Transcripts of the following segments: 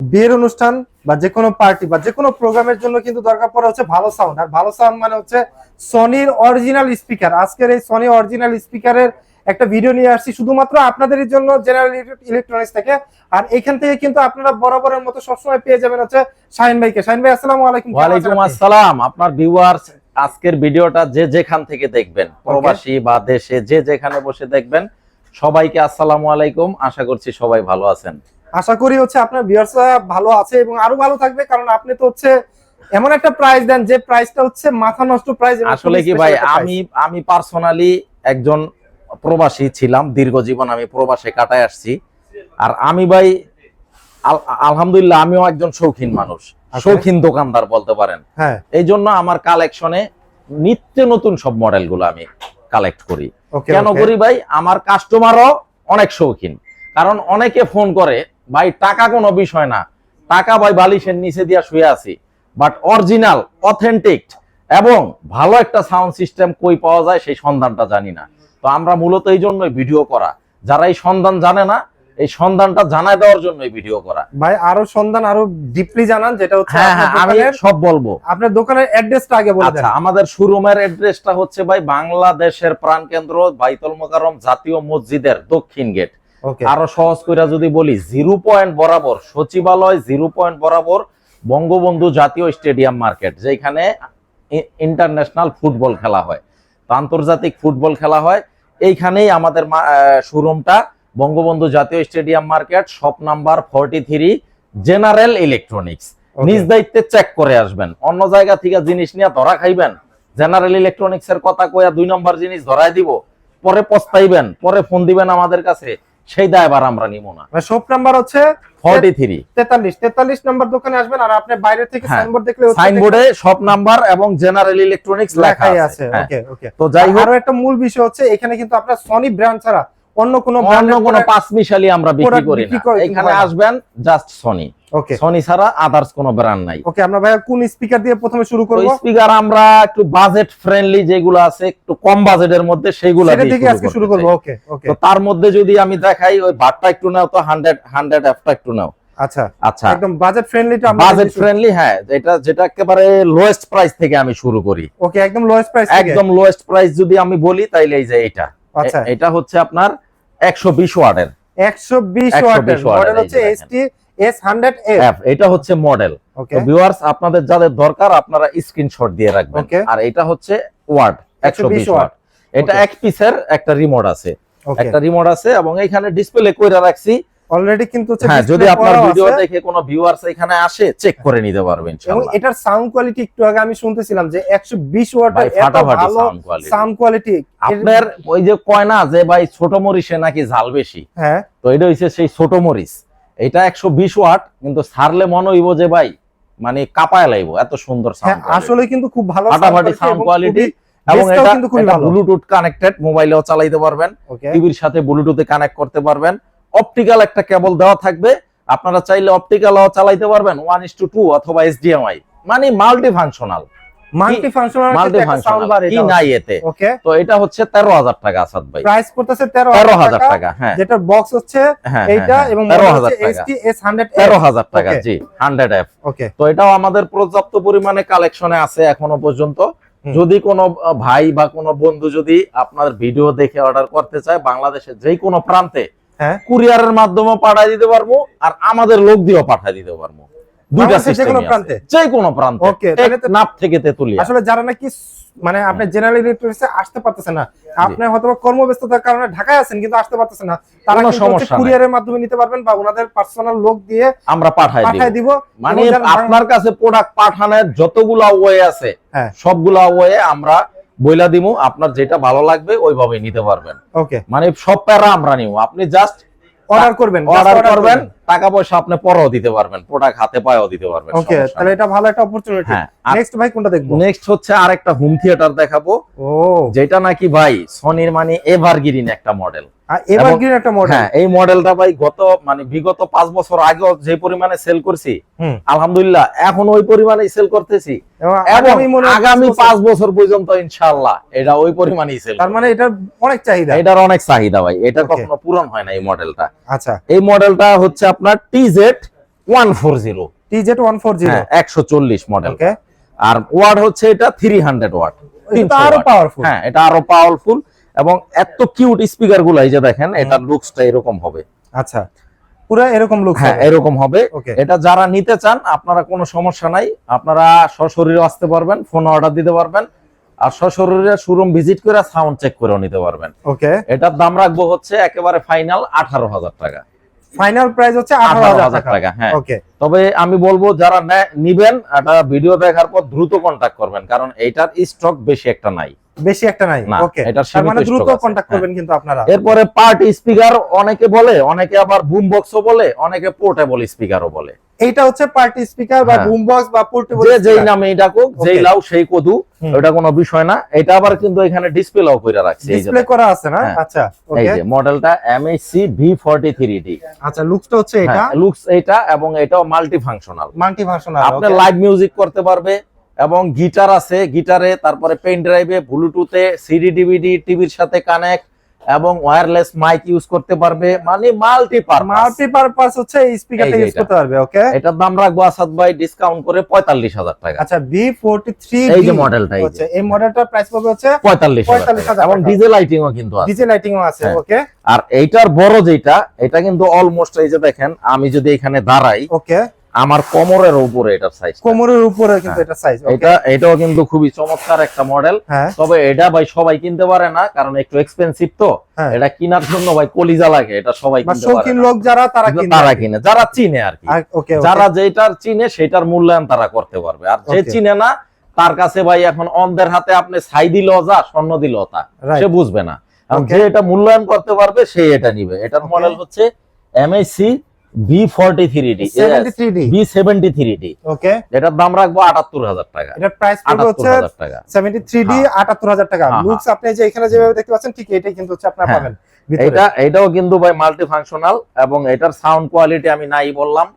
বিয়ের অনুষ্ঠান বা যে কোনো পার্টি বা যে কোনো প্রোগ্রামের জন্য কিন্তু দরকার পড়ে হচ্ছে ভালো সাউন্ড আর ভালো সাউন্ড মানে হচ্ছে সনির অরিজিনাল স্পিকার আজকের এই সনি অরিজিনাল স্পিকারের একটা ভিডিও নিয়ে আসছি শুধুমাত্র আপনাদের জন্য জেনারেল ইলেকট্রনিক্স থেকে। আর এখান থেকে কিন্তু আপনারা বরাবরের মতো সবসময় পেয়ে যাবেন হচ্ছে শাহিন ভাইকে। শাহিন ভাই আসসালামু আলাইকুম। ওয়ালাইকুম আসসালাম। আপনার ভিউয়ার্স আজকের ভিডিওটা যে যেখান থেকে দেখবেন প্রবাসী বা দেশে যে যেখানে বসে দেখবেন সবাইকে আসসালামু আলাইকুম। আশা করছি সবাই ভালো আছেন। আশা করি হচ্ছে আপনার ভিউয়ার্সরা ভালো আছে এবং আরও ভালো থাকবে কারণ আপনি তো হচ্ছে এমন একটা প্রাইস দেন যে প্রাইসটা হচ্ছে মাথা নষ্ট প্রাইস আসলে কি ভাই আমি আমি পার্সোনালি একজন প্রবাসী ছিলাম দীর্ঘ জীবন আমি প্রবাসে কাটায় আসছি। আর আমি ভাই আলহামদুলিল্লাহ আমিও একজন শৌখিন মানুষ শৌখিন দোকানদার বলতে পারেন। হ্যাঁ। এই জন্য আমার কালেকশনে নিত্য নতুন সব মডেলগুলো আমি কালেক্ট করি। কেন করি ভাই? আমার কাস্টমারও অনেক শৌখিন। কারণ অনেকে ফোন করে ভাই টাকা কোনো বিষয় না। টাকা ভাই বালিশের নিচে দিয়া শুয়ে আছি। বাট অরিজিনাল অথেন্টিক এবং ভালো একটা সাউন্ড সিস্টেম কই পাওয়া যায় সেই সন্ধানটা জানি না। তো আমরা মূলত এই জন্যই ভিডিও করা। যারা এই সন্ধান জানে না এই সন্ধানটা জানায় দেওয়ার জন্যই ভিডিও করা। ভাই আরও সন্ধান আরও ডিপলি জানান যেটা হচ্ছে হ্যাঁ হ্যাঁ আমি সব বলব। আপনার দোকানের অ্যাড্রেসটা আগে বলে দেন। আচ্ছা আমাদের শোরুমের অ্যাড্রেসটা হচ্ছে ভাই বাংলাদেশের প্রাণকেন্দ্র বাইতুল মোকাররম জাতীয় মসজিদের দক্ষিণ গেট আরও সহজ করে যদি বলি জিরো পয়েন্ট বরাবর সচিবালয় জিরো পয়েন্ট বরাবর বঙ্গবন্ধু জাতীয় স্টেডিয়াম মার্কেট যেখানে ইন্টারন্যাশনাল ফুটবল খেলা হয়। আন্তর্জাতিক ফুটবল খেলা হয়। এইখানেই আমাদের শোরুমটা বঙ্গবন্ধু জাতীয় stadium market shop number forty three general electronics নিজ দায়িত্বে চেক করে আসবেন। অন্য জায়গা থেকে জিনিস নিয়ে ধরা খাইবেন। জেনারেল ইলেকট্রনিক্স এর কথা কইয়া দুই নম্বর জিনিস ধরাই দিব। পরে পস্তাইবেন পরে ফোন দিবেন আমাদের কাছে। সেই দায় আবার আমরা নিব না। শপ নাম্বার হচ্ছে ফর্টি থ্রি তেতাল্লিশ। তেতাল্লিশ নাম্বার দোকানে আসবেন আর আপনি বাইরে থেকে হ্যাঁ। সাইনবোর্ড দেখলে সাইনবোর্ডে সব নাম্বার এবং জেনারেল ইলেকট্রনিক্স লেখাই আছে। হ্যাঁ। ওকে ওকে তো যাই হোক। আরও একটা মূল বিষয় হচ্ছে এখানে কিন্তু আপনার সনি ব্র্যান্ড ছাড়া অন্য কোনো অন্য কোনো পাঁচ মিশালি আমরা বিক্রি করি না। এখানে আসবেন জাস্ট সনি ওকে সনি ছাড়া আদার্স কোনো ব্র্যান্ড নাই। ওকে আমরা ভাইয়া কোন স্পিকার দিয়ে প্রথমে শুরু করব? স্পিকার আমরা একটু বাজেট ফ্রেন্ডলি যেগুলো আছে একটু কম বাজেটের মধ্যে সেইগুলো সেটা থেকে আজকে শুরু করব। ওকে ওকে তো তার মধ্যে যদি আমি দেখাই ওই বারটা একটু নাও তো হান্ড্রেড হান্ড্রেড এফটা একটু নাও। আচ্ছা আচ্ছা। একদম বাজেট ফ্রেন্ডলিটা আমরা বাজেট ফ্রেন্ডলি হ্যাঁ এটা যেটা একেবারে লোয়েস্ট প্রাইস থেকে আমি শুরু করি। ওকে একদম লোয়েস্ট প্রাইস একদম লোয়েস্ট প্রাইস যদি আমি বলি তাইলে এই যে এটা আচ্ছা। এটা হচ্ছে আপনার একশো বিশ ওয়াটের 120 120 ওয়াটের মডেল হচ্ছে এসটি এটা হচ্ছে মডেল ভিউয়ার্স আপনাদের যাদের দরকার আপনারা স্ক্রিনশট দিয়ে রাখবেন. আর এটা হচ্ছে ওয়াট একশো 120 বিশ ওয়াট এটা. এক পিসের একটা রিমোট আছে। একটা রিমোট আছে এবং এখানে ডিসপ্লে কইরা রাখছি অলরেডি কিন্তু হ্যাঁ যদি আপনার ভিডিও দেখে কোনো ভিউয়ার্স এখানে আসে চেক করে নিতে পারবেন এবং এটার সাউন্ড কোয়ালিটি একটু আগে আমি শুনতেছিলাম যে 120 ওয়াটের এত ফাটাফাটি ভালো সাউন্ড কোয়ালিটি আপনার ওই যে কয় না যে ভাই ছোট মরিচে নাকি ঝাল বেশি হ্যাঁ। তো এটা হইছে সেই ছোট মরিচ। এটা একশো বিশ ওয়াট কিন্তু সারলে মনে হইব যে ভাই মানে কাপায় লাইব এত সুন্দর হ্যাঁ সাউন্ড আসলে কিন্তু খুব ভালো ফাটাফাটি সাউন্ড কোয়ালিটি এবং এটা। ব্লুটুথ কানেক্টেড মোবাইলেও চালাইতে পারবেন। টিভির সাথে ব্লুটুথে কানেক্ট করতে পারবেন। অপটিক্যাল একটা কেবল দেওয়া থাকবে। আপনারা চাইলে অপটিক্যালও চালাইতে পারবেন ওয়ান ইস টু টু অথবা এইচডিএমআই মানে multi functional multi functional multi functional bar কি নাই এতে। ওকে তো এটা হচ্ছে তেরো হাজার টাকা আসাদ ভাই। প্রাইস পড়তেছে তেরো 13000 হাজার টাকা। হ্যাঁ। যেটার বক্স হচ্ছে হ্যাঁ এইটা এবং তেরো মডেল হাজার টাকা। তেরো হাজার জি হান্ড্রেড এফ ওকে তো এটাও আমাদের পর্যাপ্ত পরিমাণে কালেকশনে আছে এখনও পর্যন্ত। যদি কোনো ভাই বা কোনো বন্ধু যদি আপনার ভিডিও দেখে অর্ডার করতে চায় বাংলাদেশের যে কোনো প্রান্তে হ্যাঁ কুরিয়ারের মাধ্যমে পাঠাই দিতে পারব আর আমাদের লোক দিয়েও পাঠাই দিতে পারব। দুইটা সিস্টেম প্রান্তে? যে কোনো প্রান্তে Okay, নাপ থেকে তেতুলিয়া। আসলে যারা নাকি মানে আপনি জেনারেল ইলেকট্রনিক্সে আসতে পারতেছেন না আপনি হয়তো কর্মব্যস্ততার কারণে ঢাকায় আছেন কিন্তু আসতে পারতেছেন না তারা কোনো সমস্যা কুরিয়ারের মাধ্যমে নিতে পারবেন বা ওনাদের পার্সোনাল লোক দিয়ে আমরা পাঠাই দিব। দিব। মানে আপনার কাছে প্রোডাক্ট পাঠানোর যতগুলা ওয়ে আছে হ্যাঁ। সবগুলা ওয়ে আমরা বইলা দিব আপনার যেটা ভালো লাগবে ওইভাবে নিতে পারবেন। ওকে মানে সব প্যারা আমরা নিব আপনি জাস্ট অর্ডার করবেন অর্ডার করবেন টাকা পয়সা আপনি পরেও দিতে পারবেন প্রোডাক্ট হাতে পায়েও দিতে পারবেন ওকে তাহলে এটা ভালো একটা অপরচুনিটি হ্যাঁ নেক্সট ভাই কোনটা দেখব? নেক্সট হচ্ছে আরেকটা হোম থিয়েটার দেখাবো। ও যেটা নাকি ভাই সনির মানে এভারগ্রিন একটা মডেল আর এবার এবং- গ্রিন একটা মডেল হ্যাঁ এই মডেলটা ভাই গত মানে বিগত পাঁচ বছর আগেও যে পরিমাণে সেল করছি আলহামদুলিল্লাহ এখন ওই পরিমাণে সেল করতেছি। এবং আগামী মনে আগামী পাঁচ পাঁচ বছর। পর্যন্ত ইনশাআল্লাহ এটা ওই পরিমাণেই সেল তার এটার অনেক চাহিদা। এটার অনেক চাহিদা ভাই এটা কখনো পূরণ হয় না এই মডেলটা আচ্ছা। এই মডেলটা হচ্ছে আপনার TZ one four zero TZ one four zero হ্যাঁ একশো চল্লিশ মডেল ওকে আর ওয়াট হচ্ছে এটা থ্রি হান্ড্রেড ওয়াট এটা আরও পাওয়ারফুল হ্যাঁ এটা আরও পাওয়ারফুল এবং এত কিউট স্পিকারগুলো এই যে দেখেন এটার লুকসটা এরকম হবে। আচ্ছা পুরো এরকম লুক হ্যাঁ এরকম হবে। এটা যারা নিতে চান আপনারা কোনো সমস্যা নাই। আপনারা সশরীরে আসতে পারবেন ফোন অর্ডার দিতে পারবেন। আর সশরীরে শোরুম ভিজিট করে সাউন্ড চেক করেও নিতে পারবেন। ওকে এটার দাম রাখব হচ্ছে একেবারে ফাইনাল আঠারো হাজার টাকা। ফাইনাল প্রাইস হচ্ছে আঠারো আঠারো হাজার হাজার টাকা। টাকা হ্যাঁ। ওকে তবে আমি বলব যারা নিবেন একটা ভিডিও দেখার পর দ্রুত কন্ট্যাক্ট করবেন কারণ এইটার স্টক বেশি একটা নাই। বেশি একটা নাই? ওকে তার মানে দ্রুত কন্টাক্ট হ্যাঁ। করবেন কিন্তু আপনারা। এরপরে পার্টি স্পিকার অনেকে বলে অনেকে আবার বুম বক্সও বলে অনেকে পোর্টেবল স্পিকারও বলে। এইটা হচ্ছে পার্টি স্পিকার বা হ্যাঁ। বুম বক্স বা পোর্টেবল যে যেই নামে ডাকুক যেই লাউ সেই কদু ওটা কোনো বিষয় না। এটা আবার কিন্তু এখানে ডিসপ্লেও করে রাখছে ডিসপ্লে করা আছে না? হ্যাঁ। আচ্ছা এই ওকে যে মডেলটা থ্রি ডি আচ্ছা লুকসটা হচ্ছে এটা। লুকস এটা এবং এটাও মাল্টি ফাংশনাল মাল্টি ফাংশনাল আপনি লাইভ মিউজিক করতে পারবে এবং গিটার আছে গিটারে তারপরে পেন ড্রাইভে ব্লুটুথে সিডি ডিভিডি টিভির সাথে কানেক্ট এবং ওয়্যারলেস মাইক ইউজ করতে পারবে। মানে মাল্টি পারপাস মাল্টি পারপাস হচ্ছে এই স্পিকারটা ইউজ করতে পারবে ওকে এটার দাম রাখব আসাদ ভাই ডিসকাউন্ট করে পঁয়তাল্লিশ হাজার টাকা। আচ্ছা B43 এই যে মডেলটা হচ্ছে এই মডেলটার প্রাইস পাবে হচ্ছে পঁয়তাল্লিশ 45,000 এবং টাকা। ডিজে লাইটিংও কিন্তু আছে। ডিজে লাইটিংও আছে হ্যাঁ। ওকে আর এইটার বড় যেটা এটা কিন্তু অলমোস্ট এই যে দেখেন আমি যদি এখানে দাঁড়াই ওকে আমার কোমরের উপরে এটা সাইজ কোমরের উপরে কিন্তু হ্যাঁ। এটা সাইজ এটা এটাও কিন্তু খুবই চমৎকার একটা মডেল হ্যাঁ। তবে এটা ভাই সবাই কিনতে পারে না কারণ একটু এক্সপেন্সিভ তো। হ্যাঁ। এটা কেনার জন্য ভাই কলিজা লাগে এটা সবাই কিনতে পারে না। লোক যারা তারা কিনে তারা কিনে যারা চিনে আর কি। যারা যেটার চিনে সেটার মূল্যায়ন তারা করতে পারবে। আর যে চিনে না তার কাছে ভাই এখন অন্ধের হাতে আপনি ছাই দিল যা স্বর্ণ দিল তা। সে বুঝবে না। যে এটা মূল্যায়ন করতে পারবে সে এটা নিবে। এটার মডেল হচ্ছে এমএসি হ্যাঁ। হ্যাঁ, হ্যাঁ। এবং এটার সাউন্ড কোয়ালিটি আমি নাই বললাম।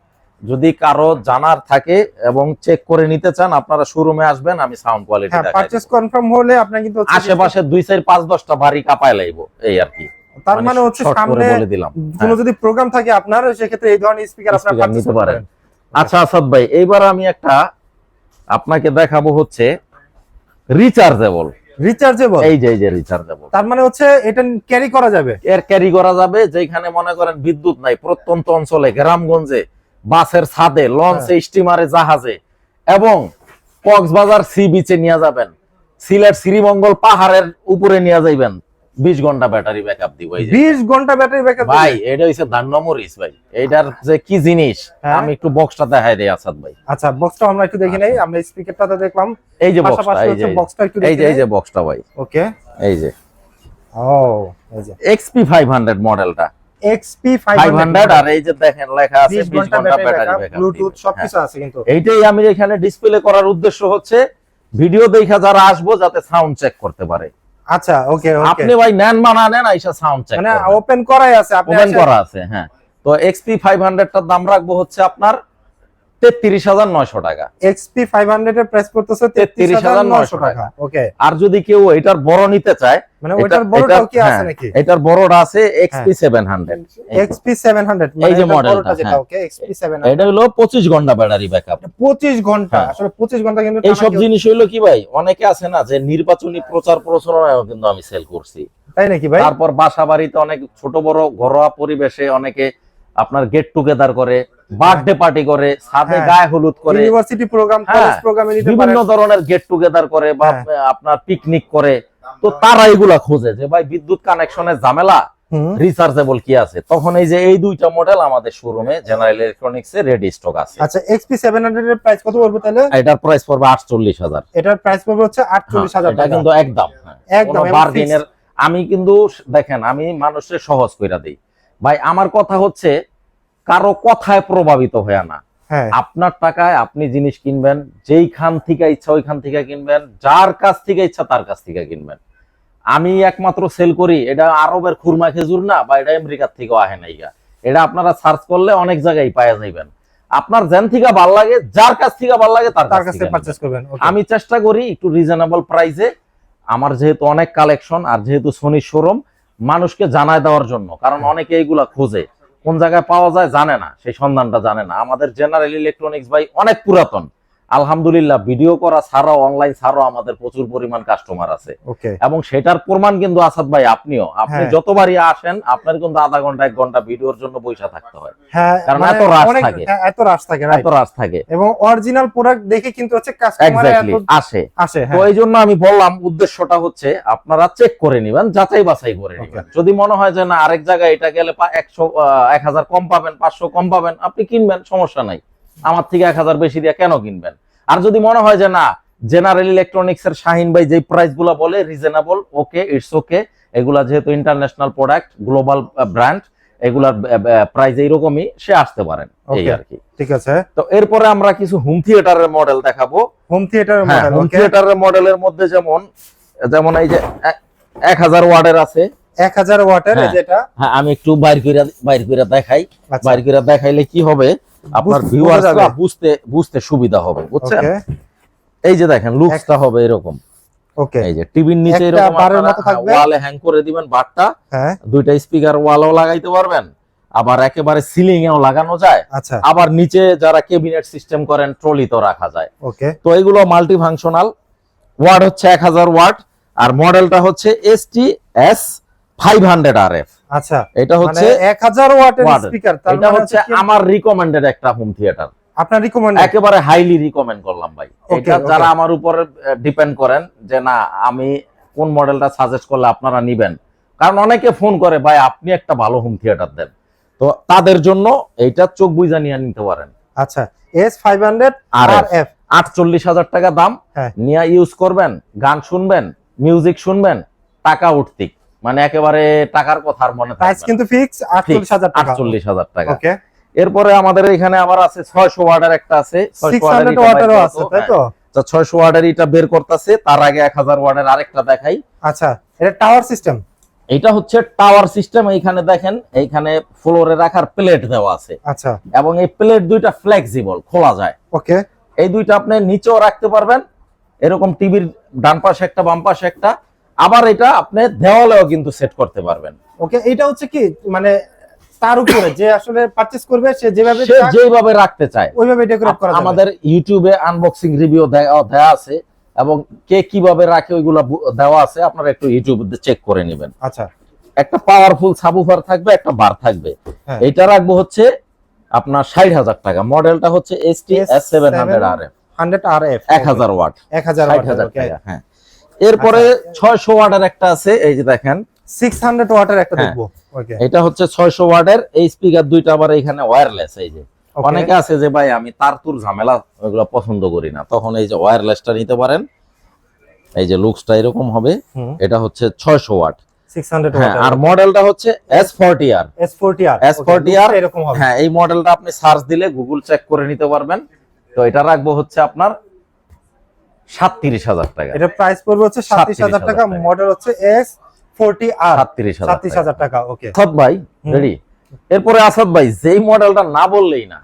যদি কারও জানার থাকে এবং চেক করে নিতে চান আপনারা শোরুমে আসবেন আমি সাউন্ড কোয়ালিটি কনফার্ম হলে আপনি কিন্তু আশেপাশে দুই চার পাঁচ দশটা বাড়ি কাপায় লাগবো এই আর কি। তার মানে হচ্ছে সামনে বলে দিলাম। কোনো যদি প্রোগ্রাম থাকে আপনার সেক্ষেত্রে এই ধরনের স্পিকার আপনারা নিতে। পারেন। আচ্ছা আসাদ ভাই এইবার আমি একটা আপনাকে দেখাবো হচ্ছে রিচার্জেবল রিচার্জেবল এই যে এই যে রিচার্জেবল তার মানে হচ্ছে এটা ক্যারি করা যাবে? এর ক্যারি করা যাবে যেখানে মনে করেন বিদ্যুৎ নাই প্রত্যন্ত অঞ্চলে গ্রামগঞ্জে বাসের ছাদে লঞ্চে হ্যাঁ। স্টিমারে জাহাজে এবং কক্সবাজার সি বিচে নিয়ে যাবেন। সিলেট শ্রীমঙ্গল পাহাড়ের উপরে নিয়ে যাইবেন। বিশ ঘণ্টা ব্যাটারি ব্যাকআপ দিব এই যে। 20 ঘণ্টা ব্যাটারি ব্যাকআপ ভাই এটা হচ্ছে ধান্যমরিচ ভাই। এটার যে কি জিনিস হ্যাঁ। আমি একটু বক্সটা দেখাই দেই আসাদ ভাই। আচ্ছা বক্সটা আমরা একটু দেখে নেই আমরা স্পিকারটাতে দেখলাম। এই যে বক্সটা এই যে। বক্সটা একটু এই যে এই যে বক্সটা ভাই। ওকে। এই যে। ও এই যে। মডেলটা XP আর এই যে দেখেন লেখা আছে 20 ঘণ্টা ব্যাটারি ব্যাকআপ ব্যাকআপ ব্লুটুথ সবকিছু আছে কিন্তু। এইটাই আমি এখানে ডিসপ্লে করার উদ্দেশ্য হচ্ছে ভিডিও দেখা যারা আসব যাতে সাউন্ড চেক করতে পারে। আচ্ছা ওকে ওকে আপনি ভাই নেন বা না নেন আইসা সাউন্ড চেক মানে ওপেন করাই আছে আপনি ওপেন করা আছে হ্যাঁ। তো এক্সপি ফাইভ হান্ড্রেডটার দাম রাখব হচ্ছে আপনার তেত্রিশ হাজার নয়শো টাকা। XP 500 এর প্রাইস পড়তেছে 33,900 33900 টাকা। ওকে আর যদি কেউ এটার বড় নিতে চায় মানে ওইটার বড়টাও কি আছে হ্যাঁ, নাকি? এটার বড়টা আছে এক্সপি সেভেন হান্ড্রেড XP 700 এই যে মডেলটা, যেটা হ্যাঁ। ওকে XP 700 এটা হলো পঁচিশ ঘণ্টা ব্যাটারি ব্যাকআপ 25 ঘণ্টা হ্যাঁ। আসলে 25 ঘণ্টা কিন্তু টানা এইসব কেউ- জিনিস হইল কি ভাই অনেকে আছে না যে নির্বাচনী প্রচার প্রচারণায়ও কিন্তু আমি সেল করছি। তাই নাকি ভাই? তারপর বাসা বাড়িতে অনেক ছোট বড় ঘরোয়া পরিবেশে অনেকে আপনার গেট টুগেদার করে বার্থডে পার্টি করে ছাদে হ্যাঁ। গায়ে হলুদ করে। ইউনিভার্সিটি প্রোগ্রাম হ্যাঁ, কলেজ প্রোগ্রামে নিতে বিভিন্ন ধরনের গেট টুগেদার করে বা হ্যাঁ। আপনার পিকনিক করে। তো তারা এগুলা খোঁজে যে ভাই বিদ্যুৎ কানেকশনের ঝামেলা। রিচার্জেবল কি আছে? তখন এই যে এই দুইটা মডেল আমাদের শোরুমে জেনারেল ইলেকট্রনিক্স এর রেডি স্টক আছে। আচ্ছা XP 700 এর প্রাইস কত পড়বে তাহলে? এটার প্রাইস পড়বে আটচল্লিশ হাজার। এটার প্রাইস পড়বে হচ্ছে 48000 এটা টাকা। কিন্তু একদম হ্যাঁ। একদম, বার্গেনের আমি কিন্তু দেখেন আমি মানুষের সহজ কইরা দিই। ভাই আমার কথা হচ্ছে কারও কথায় প্রভাবিত হয় না। হ্যাঁ। আপনার টাকায় আপনি জিনিস কিনবেন যেইখান থেকে ইচ্ছা ওইখান থেকে কিনবেন যার কাছ থেকে ইচ্ছা তার কাছ থেকে কিনবেন। আমি একমাত্র সেল করি এটা আরবের খুরমা খেজুর না বা এটা আমেরিকার থেকেও আহে নাইগা এটা আপনারা সার্চ করলে অনেক জায়গায় পাওয়া যাইবেন। আপনার যেন থেকে ভালো লাগে যার কাছ থেকে ভালো লাগে তার কাছ থেকে থেকে পারচেজ করবেন আমি চেষ্টা করি একটু রিজনেবল প্রাইসে আমার যেহেতু অনেক কালেকশন আর যেহেতু সোনির শোরুম মানুষকে জানায় দেওয়ার জন্য কারণ অনেকে এইগুলা খোঁজে। কোন জায়গায় পাওয়া যায় জানে না, সেই সন্ধানটা জানে না। আমাদের জেনারেল ইলেকট্রনিক্স ভাই অনেক পুরাতন। আলহামদুলিল্লাহ ভিডিও করা ছাড়াও অনলাইন ছাড়াও আমাদের প্রচুর পরিমাণ কাস্টমার আছে। এবং সেটার প্রমাণ কিন্তু আসাদ ভাই আপনিও। আপনি হ্যাঁ। যতবারই আসেন আপনার কিন্তু আধা ঘণ্টা এক ঘণ্টা ভিডিওর জন্য বৈশা থাকতে হয়। হ্যাঁ কারণ মানে এত রাশ থাকে। হ্যাঁ, এত রাশ থাকে এত রাশ থাকে। এবং অরিজিনাল প্রোডাক্ট দেখে কিন্তু হচ্ছে কাস্টমার আসে। আসে তো এই জন্য আমি বললাম উদ্দেশ্যটা হচ্ছে আপনারা চেক করে নিবেন যাচাই বাছাই করে নিবেন। যদি মনে হয় যে না আরেক জায়গায় এটা গেলে একশো এক হাজার কম পাবেন পাঁচশো কম পাবেন আপনি কিনবেন সমস্যা নাই। আমার থেকে এক হাজার বেশি দিয়ে কেন কিনবেন? আর যদি মনে হয় যে না জেনারেল ইলেকট্রনিক্স এর শাহিন ভাই যে প্রাইসগুলা বলে রিজনেবল ওকে ইটস ওকে এগুলা যেহেতু ইন্টারন্যাশনাল প্রোডাক্ট গ্লোবাল ব্র্যান্ড এগুলার প্রাইস এইরকমই সে আসতে পারেন এই আর কি। ঠিক আছে। তো এরপরে আমরা কিছু হোম থিয়েটারের মডেল দেখাবো। হোম থিয়েটার মডেল হোম থিয়েটারের মডেলের মধ্যে যেমন যেমন এই যে এক হাজার ওয়ার্ডের আছে। 1000 ওয়াটের হ্যাঁ। যেটা? হ্যাঁ আমি একটু বাইর করে বাইর করে দেখাই। আচ্ছা। বাইর করে দেখাইলে কি হবে আপনার ভিউয়ার্সরা বুঝতে বুঝতে সুবিধা হবে বুঝছেন? এই যে দেখেন লুকসটা হবে এরকম। ওকে। এই যে টিভির নিচে এরকম। ওয়ালে হ্যাং করে দিবেন বারটা। হ্যাঁ। দুইটা স্পিকার ওয়ালও লাগাইতে পারবেন। আবার একেবারে সিলিং এও লাগানো যায়। আচ্ছা। আবার নিচে যারা ক্যাবিনেট সিস্টেম করেন ট্রলি তো রাখা যায়। ওকে। তো এগুলো মাল্টি ফাংশনাল ওয়ার্ড হচ্ছে এক হাজার ওয়াট। আর মডেলটা হচ্ছে S T S five hundred R F আচ্ছা এটা মানে হচ্ছে 1000 ওয়াটের স্পিকার এটা মানে হচ্ছে আমার রিকমেন্ডেড একটা হোম থিয়েটার আপনার রিকমেন্ড একেবারে হাইলি রিকমেন্ড করলাম ভাই। এটা যারা আমার উপরে ডিপেন্ড করেন যে না আমি কোন মডেলটা সাজেস্ট করলে আপনারা নিবেন। কারণ অনেকে ফোন করে ভাই আপনি একটা ভালো হোম থিয়েটার দেন। তো তাদের জন্য এইটা চোখ বুঝা নিয়ে নিতে পারেন। আচ্ছা S500 আর RF আটচল্লিশ হাজার টাকা দাম। হ্যাঁ। নিয়ে ইউজ করবেন গান শুনবেন মিউজিক শুনবেন টাকা উঠতিক। মানে একেবারে টাকার কথা আর মনে প্রাইস কিন্তু ফিক্স 48000 টাকা। আটচল্লিশ হাজার টাকা। ওকে এরপরে আমাদের এখানে আবার আছে ছয়শো ওয়ার্ডের একটা আছে। 600 ওয়াটেরও আছে তাই তো? ছয়শো ওয়ার্ডের এটা বের করতেছে তার আগে এক হাজার ওয়ার্ডের আরেকটা দেখাই। আচ্ছা এটা টাওয়ার সিস্টেম এটা হচ্ছে টাওয়ার সিস্টেম এইখানে দেখেন এইখানে ফ্লোরে রাখার প্লেট দেওয়া আছে। আচ্ছা। এবং এই প্লেট দুইটা ফ্লেক্সিবল খোলা যায়। ওকে এই দুইটা আপনি নিচেও রাখতে পারবেন। এরকম টিভির ডান পাশে একটা বাম পাশে একটা। আবার এটা আপনি দেওয়ালেও কিন্তু সেট করতে পারবেন। ওকে এটা হচ্ছে কি মানে তার উপরে যে আসলে পারচেজ করবে সে যেভাবে সে যেভাবে রাখতে চায়। ওইভাবে ডেকোরেট করা আমাদের ইউটিউবে আনবক্সিং রিভিউ দেয়া আছে এবং কে কীভাবে রাখে ওইগুলো দেওয়া আছে আপনারা একটু ইউটিউব চেক করে নেবেন। আচ্ছা। একটা পাওয়ারফুল সাবুফার থাকবে একটা বার থাকবে। হ্যাঁ। এটা রাখব হচ্ছে আপনার ষাট হাজার টাকা। মডেলটা হচ্ছে S T S seven hundred R F 100 RF এক হাজার ওয়াট 1000 ষাট ওয়াট হাজার টাকা হ্যাঁ। এরপরে ছয়শো ওয়াটের একটা আছে এই যে দেখেন। 600 ওয়াটের একটা। দেখব। ওকে এটা হচ্ছে ছয়শো ওয়াটের এই স্পিকার দুইটা আবার এখানে ওয়্যারলেস এই যে। অনেকে আছে যে ভাই আমি তার তুর ঝামেলা ওগুলো পছন্দ করি না। তখন এই যে ওয়্যারলেসটা নিতে পারেন। এই যে লুকসটা এরকম হবে। এটা হচ্ছে ছয়শো ওয়াট। 600 হ্যাঁ ওয়াট আর মডেলটা হচ্ছে এস ফোরটি আর S40 আর S40 আর এরকম হবে। হ্যাঁ এই মডেলটা আপনি সার্চ দিলে গুগল চেক করে নিতে পারবেন। তো এটা রাখব হচ্ছে আপনার সাতত্রিশ হাজার টাকা। এটা প্রাইস পড়বে হচ্ছে 37000 টাকা টাকা। মডেল হচ্ছে S40 আর সাতত্রিশ হাজার টাকা। ওকে আসাদ ভাই রেডি এরপরে আসাদ ভাই যেই মডেলটা না বললেই না।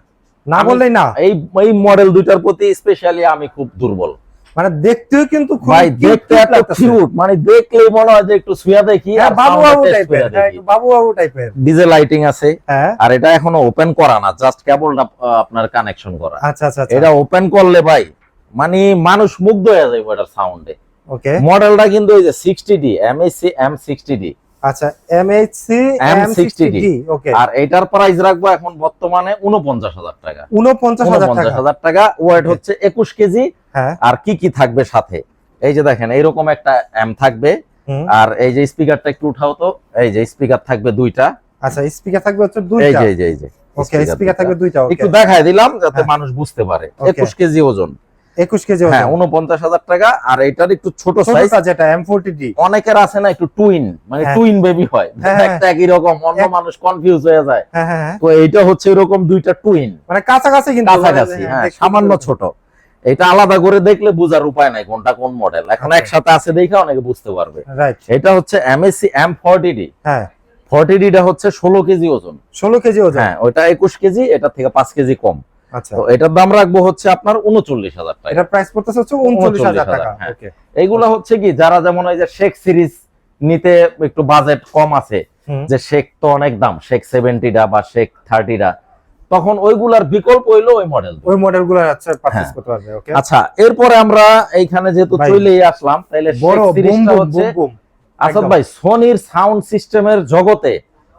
না বললেই না? এই এই মডেল দুইটার প্রতি স্পেশালি আমি খুব দুর্বল। মানে দেখতেও কিন্তু খুব ভাই দেখতে এত কিউট মানে দেখলেই মনে হয় যে একটু দেখি হ্যাঁ আর বাবু বাবু টাইপের বাবু বাবু টাইপের ডিজে লাইটিং আছে হ্যাঁ। আর এটা এখনও ওপেন করা না জাস্ট কেবলটা আপনার কানেকশন করা। আচ্ছা আচ্ছা আচ্ছা। এটা ওপেন করলে ভাই মানে মানুষ মুগ্ধ হয়ে যাবে এটার সাউন্ডে ওকে মডেলটা কিন্তু ওই যে sixty D MSC M sixty D আচ্ছা এমএইচসি M60D ওকে আর এটার প্রাইস রাখব এখন বর্তমানে উনপঞ্চাশ হাজার টাকা। 49000 টাকা। ওয়েট হচ্ছে একুশ কেজি। হ্যাঁ। আর কি কি থাকবে সাথে? এই যে দেখেন এইরকম একটা এম থাকবে। আর এই যে স্পিকারটা একটু উঠাও তো। এই যে স্পিকার থাকবে দুইটা। আচ্ছা স্পিকার থাকবে হচ্ছে এই দুইটা যে এই যে এই যে ওকে স্পিকার থাকবে দুইটা ওকে একটু দেখায় দিলাম যাতে হ্যাঁ। মানুষ বুঝতে পারে। Okay. একুশ কেজি ওজন। 21 কেজি হ্যাঁ উনপঞ্চাশ হাজার টাকা আর এটার একটু ছোট সাইজ যেটা M40D অনেকের আছে না একটু টুইন মানে হ্যাঁ। টুইন বেবি হয়। হ্যাঁ, একটা একই রকম অন্য মানুষ কনফিউজ হয়ে যায়। হ্যাঁ হ্যাঁ হ্যাঁ। তো এইটা হচ্ছে এরকম দুইটা টুইন মানে কাছাকাছি কিন্তু কাছাকাছি হ্যাঁ সামান্য ছোট। এটা আলাদা করে দেখলে বোঝার উপায় নাই কোনটা কোন মডেল এখন একসাথে আছে দেখে অনেকে বুঝতে পারবে। এটা হচ্ছে এমএসসি এম ফর্টি ডি হ্যাঁ। ফর্টি ডিটা হচ্ছে ষোলো কেজি ওজন। 16 কেজি ওজন। হ্যাঁ ওটা একুশ কেজি এটা থেকে পাঁচ কেজি কম। আচ্ছা তো এটার দাম রাখব হচ্ছে আপনার উনচল্লিশ হাজার টাকা। এটা প্রাইস পড়তেছে হচ্ছে 39000 টাকা। হ্যাঁ। এইগুলো হচ্ছে কি যারা যেমন ওই যে শেখ সিরিজ নিতে একটু বাজেট কম আছে যে শেখ তো অনেক দাম শেখ সেভেন্টিটা বা শেখ থার্টিটা তখন ওইগুলার বিকল্প হইল ওই মডেল ওই মডেলগুলো আচ্ছা পারচেজ হ্যাঁ। করতে পারবে ওকে আচ্ছা এরপরে আমরা এইখানে যেহেতু চলেই আসলাম তাইলে বড় সিরিজটা হচ্ছে আসাদ ভাই সোনির সাউন্ড সিস্টেমের জগতে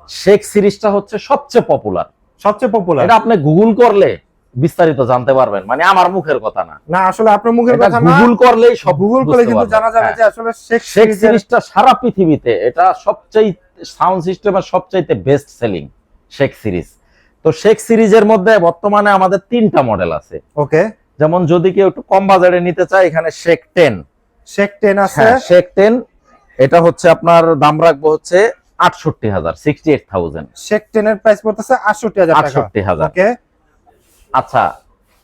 শেখ সিরিজটা হচ্ছে সবচেয়ে পপুলার সবচেয়ে পপুলার এটা আপনি গুগল করলে বিস্তারিত জানতে পারবেন। মানে আমার মুখের কথা না। না আসলে আপনার মুখের কথা না গুগল করলেই সব গুগল করে বুঝতে কিন্তু জানা যাবে হ্যাঁ। যে আসলে শেখ শেখ সিরিজটা সারা পৃথিবীতে এটা সবচেয়ে সাউন্ড সিস্টেমের সবচাইতে বেস্ট সেলিং শেখ সিরিজ তো শেখ সিরিজের মধ্যে বর্তমানে আমাদের তিনটা মডেল আছে। ওকে। যেমন যদি কেউ একটু কম বাজারে নিতে চায় এখানে শেখ টেন শেখ টেন আছে। হ্যাঁ শেখ টেন এটা হচ্ছে আপনার দাম রাখব হচ্ছে আটষট্টি হাজার সিক্সটি এইট থাউজেন্ড শেখ টেন এর প্রাইস পড়তেছে আটষট্টি হাজার টাকা। আটষট্টি হাজার। ওকে। আচ্ছা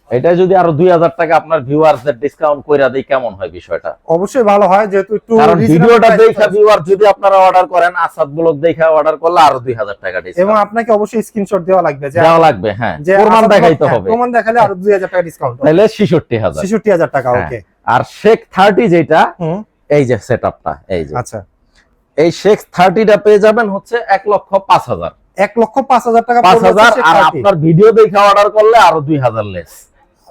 এটা যদি আরও দুই হাজার টাকা আপনার ভিউয়ার্সদের ডিসকাউন্ট করে দিই কেমন হয় বিষয়টা? অবশ্যই ভালো হয় যেহেতু একটু কারণ ভিডিওটা দেখে ভিউয়ার যদি আপনারা অর্ডার করেন আসাদ ব্লগ দেখে অর্ডার করলে আরও দুই হাজার টাকা এবং আপনাকে অবশ্যই স্ক্রিনশট দেওয়া লাগবে যে দেওয়া লাগবে হ্যাঁ। প্রমাণ দেখাইতে হ্যাঁ, হবে। প্রমাণ দেখালে আরও দুই হাজার টাকা ডিসকাউন্ট তাহলে ছেষট্টি হাজার। ছেষট্টি হাজার টাকা হ্যাঁ। ওকে আর শেখ থার্টি যেটা এই যে সেট এই যে। আচ্ছা। এই শেখ থার্টিটা পেয়ে যাবেন হচ্ছে এক লক্ষ পাঁচ হাজার। এক লক্ষ পাঁচ হাজার টাকা পাঁচ হাজার আর আপনার ভিডিও দেখে অর্ডার করলে আরও দুই হাজার লেস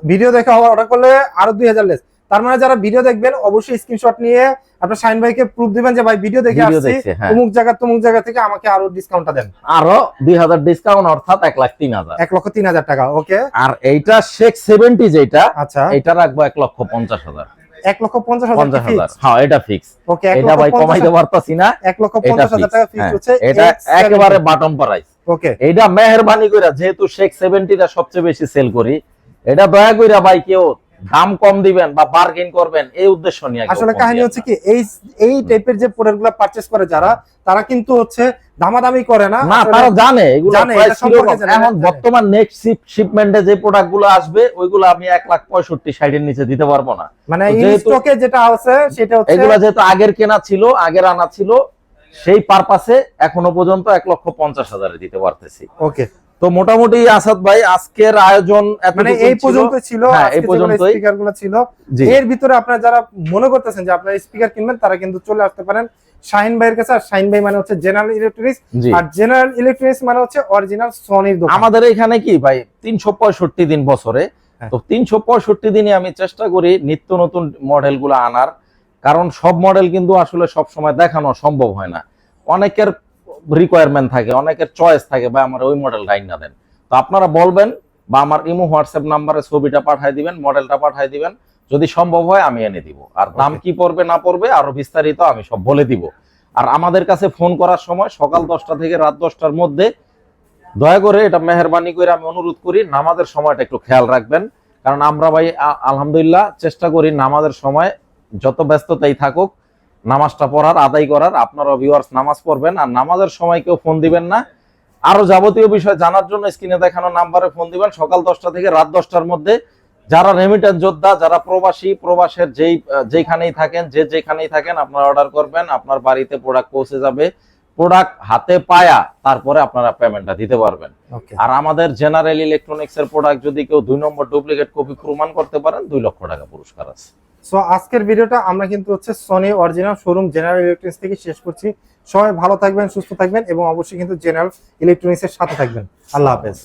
ভিডিও দেখে অর্ডার করলে আরও দুই হাজার লেস তার মানে যারা ভিডিও দেখবেন অবশ্যই স্ক্রিনশট নিয়ে আপনার শাইন ভাইকে প্রুফ দিবেন যে ভাই ভিডিও দেখে আসছি। হ্যাঁ। অমুক জায়গা তমুক জায়গা থেকে আমাকে আরও ডিসকাউন্টটা দেন। আরও দুই হাজার ডিসকাউন্ট অর্থাৎ এক লাখ তিন হাজার। এক লক্ষ তিন হাজার টাকা ওকে আর এইটা শেখ সেভেন্টি যেটা আচ্ছা। এটা রাখব এক লক্ষ পঞ্চাশ হাজার। এক লক্ষ পঞ্চাশ হাজার হ্যাঁ এটা ফিক্স ওকে এটা ভাই কমাইতে পারতাছি না। এক লক্ষ পঞ্চাশ হাজার টাকা ফিক্স হচ্ছে এটা একেবারে বাটম প্রাইস ওকে এটা মেহরবানি কইরা যেহেতু শেখ সেভেন্টিটা সবচেয়ে বেশি সেল করি এটা দয়া করিয়া ভাই কেউ দাম কম দিবেন বা বার্গেন করবেন এই উদ্দেশ্য নিয়ে আসলে কাহিনী হচ্ছে কি এই এই টাইপের যে প্রোডাক্টগুলো পারচেস করে যারা তারা কিন্তু হচ্ছে দামাদামি করে না না তারা জানে এগুলো এখন বর্তমান নেক্সট শিপমেন্টে যে প্রোডাক্টগুলো আসবে ওইগুলো আমি এক লাখ পঁয়ষট্টি সাইডের নিচে দিতে পারব না। মানে স্টকে যেটা আছে সেটা হচ্ছে এগুলো যেহেতু আগের কেনা ছিল আগের আনা ছিল সেই পারপাসে এখনও পর্যন্ত এক লক্ষ পঞ্চাশ হাজারে দিতে পারতেছি। ওকে তো মোটামুটি আসাদ ভাই আজকের আয়োজন মানে এই পর্যন্ত ছিল হ্যাঁ, এই পর্যন্তই। স্পিকারগুলো ছিল এর ভিতরে আপনারা যারা মনে করতেছেন যে আপনারা স্পিকার কিনবেন তারা কিন্তু চলে আসতে পারেন শাহিন ভাইয়ের কাছে। আর শাহিন ভাই মানে হচ্ছে জেনারেল ইলেকট্রনিক্স আর জেনারেল ইলেকট্রনিক্স মানে হচ্ছে অরিজিনাল সনির দোকান। আমাদের এখানে কি ভাই তিনশো পঁয়ষট্টি দিন বছরে। হ্যাঁ। তো তিনশো পঁয়ষট্টি দিনে আমি চেষ্টা করি নিত্য নতুন মডেলগুলো আনার। কারণ সব মডেল কিন্তু আসলে সব সময় দেখানো সম্ভব হয় না। অনেকের রিকোয়ারমেন্ট থাকে অনেকের চয়েস থাকে বা আমার ওই মডেলটা না দেন। তো আপনারা বলবেন বা আমার ইমো হোয়াটসঅ্যাপ নাম্বারে ছবিটা পাঠিয়ে দিবেন মডেলটা পাঠিয়ে দিবেন যদি সম্ভব হয় আমি এনে দিব। আর দাম কি পড়বে না পড়বে আরও বিস্তারিত আমি সব বলে দিব। আর আমাদের কাছে ফোন করার সময় সকাল দশটা থেকে রাত দশটার মধ্যে দয়া করে এটা মেহরবানি করে আমি অনুরোধ করি নামাজের সময়টা একটু খেয়াল রাখবেন। কারণ আমরা ভাই আলহামদুলিল্লাহ চেষ্টা করি নামাজের সময় যত ব্যস্ততাই থাকুক নামাজটা পড়ার আদায় করার আপনারা ভিউয়ার্স নামাজ পড়বেন আর নামাজের সময় কেউ ফোন দিবেন না। আরও যাবতীয় বিষয় জানার জন্য স্ক্রিনে দেখানো নাম্বারে ফোন দিবেন। সকাল দশটা থেকে রাত দশটার মধ্যে যারা রেমিটেন্স যোদ্ধা যারা প্রবাসী প্রবাসের যেই যেখানেই থাকেন যে যেখানেই থাকেন আপনারা অর্ডার করবেন আপনার বাড়িতে প্রোডাক্ট পৌঁছে যাবে। প্রোডাক্ট হাতে পায়া তারপরে আপনারা পেমেন্টটা দিতে পারবেন। আর আমাদের জেনারেল ইলেকট্রনিক্স এর প্রোডাক্ট যদি কেউ দুই নম্বর ডুপ্লিকেট কপি প্রমাণ করতে পারেন দুই লক্ষ টাকা পুরস্কার আছে। সো আজকের ভিডিওটা আমরা কিন্তু হচ্ছে Sony original showroom general electronics থেকে শেষ করছি। সবাই ভালো থাকবেন, সুস্থ থাকবেন এবং অবশ্যই কিন্তু জেনারেল ইলেকট্রনিক্সের সাথে থাকবেন। আল্লাহ হাফেজ।